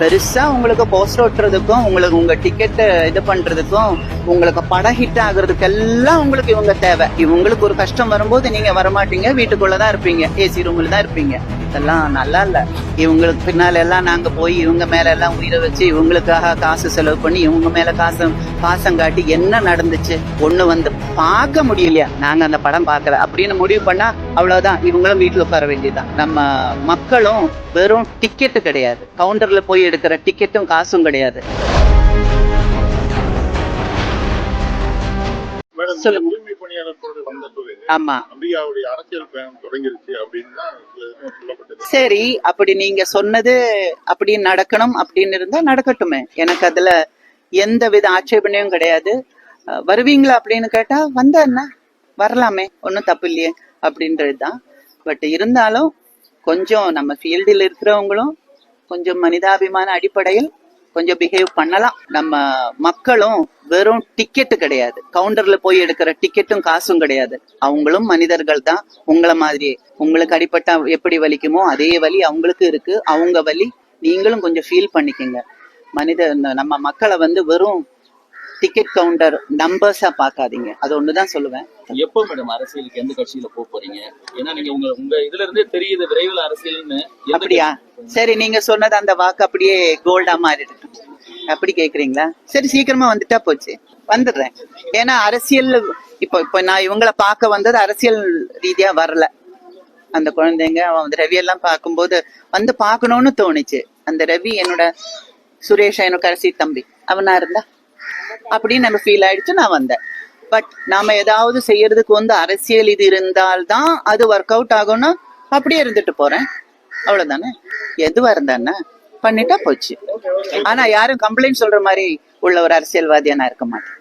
பெருசா உங்களுக்கு போஸ்டர் ஒட்டுறதுக்கும் உங்களுக்கு உங்க டிக்கெட் இது பண்றதுக்கும் உங்களுக்கு படம் ஹிட் ஆகுறதுக்கு எல்லாம் உங்களுக்கு இவங்க தேவை. இவங்களுக்கு ஒரு கஷ்டம் வரும்போது நீங்க வரமாட்டீங்க வீட்டுக்குள்ளதான் இருப்பீங்க. ஏசி ரூம்ல தான் இருப்பீங்க. இதெல்லாம் நல்லா இல்ல. இவங்களுக்கு பின்னால எல்லாம் நாங்க போய் இவங்க மேல எல்லாம் உயிரை வச்சு இவங்களுக்காக காசு செலவு பண்ணி இவங்க மேல காசு பாசம் காட்டி என்ன நடந்துச்சு? ஒண்ணு வந்து பார்க்க முடியலையா? நாங்க அந்த படம் பார்க்கல. அப்படின்னு முடிவு பண்ணா அவ்வளவுதான். இவங்களும் வீட்டுல உட்கார வேண்டியதுதான். நம்ம மக்களும் வெறும் டிக்கெட்டு கிடையாது. கவுண்டர்ல போய் எடுக்கிற டிக்கெட்டும் காசும் கிடையாது. சொல்லுங்க. ஆமா. சரி அப்படி நீங்க சொன்னது அப்படி நடக்கணும் அப்படின்னு இருந்தா நடக்கட்டுமே. எனக்கு அதுல எந்த வித ஆட்சேபனையும் கிடையாது. வருவீங்களா அப்படின்னு கேட்டா வந்தா என்ன? வரலாமே ஒன்றும் தப்பு இல்லையே அப்படின்றதுதான். பட் இருந்தாலும் கொஞ்சம் நம்ம ஃபீல்டில் இருக்கிறவங்களும் கொஞ்சம் மனிதாபிமான அடிப்படையில் கொஞ்சம் பிஹேவ் பண்ணலாம். நம்ம மக்களும் வெறும் டிக்கெட் கிடையாது. கவுண்டர்ல போய் எடுக்கிற டிக்கெட்டும் காசும் கிடையாது. அவங்களும் மனிதர்கள் தான். உங்களை மாதிரியே. உங்களுக்கு அடிப்பட்டா எப்படி வலிக்குமோ அதே வலி அவங்களுக்கு இருக்கு. அவங்க வலி நீங்களும் கொஞ்சம் ஃபீல் பண்ணிக்கங்க. மனித நம்ம மக்களை வந்து வெறும் டிக்கெட் கவுண்டர் நம்பர்ஸா பார்க்காதீங்க. அது ஒண்ணுதான் சொல்லுவேன். எப்போ மேடம் அரசியலுக்கு எந்த கட்சியில போக போறீங்க? ஏன்னா நீங்க உங்க உங்க இதுல இருந்தே தெரியுது விரைவில் அரசியல்னு. அப்படியா? சரி நீங்க சொன்னது அந்த வாக்கு அப்படியே கோல்டா மாறிட்டு அப்படி கேக்குறீங்களா? சரி சீக்கிரமா வந்துட்டா போச்சு. வந்துடுறேன். ஏன்னா அரசியல் இப்போ இப்போ நான் இவங்கள பார்க்க வந்தது அரசியல் ரீதியா வரல. அந்த குழந்தைங்க அவன் ரவி எல்லாம் பார்க்கும்போது வந்து பார்க்கணும்னு தோணுச்சு. அந்த ரவி என்னோட சுரேஷ் என்னோட கடைசி தம்பி. அவனா இருந்தா? அப்படின்னு நம்ம ஃபீல் ஆயிடுச்சு நான் வந்தேன். பட் நாம ஏதாவது செய்யறதுக்கு வந்து அரசியல் இது இருந்தால்தான் அது ஒர்க் அவுட் ஆகும்னா அப்படியே இருந்துட்டு போறேன். அவ்வளவுதானே? எதுவா இருந்தானே பண்ணிட்டா போச்சு. ஆனா யாரும் கம்ப்ளைண்ட் சொல்ற மாதிரி உள்ள ஒரு அரசியல்வாதியா நான் இருக்க மாட்டேன்.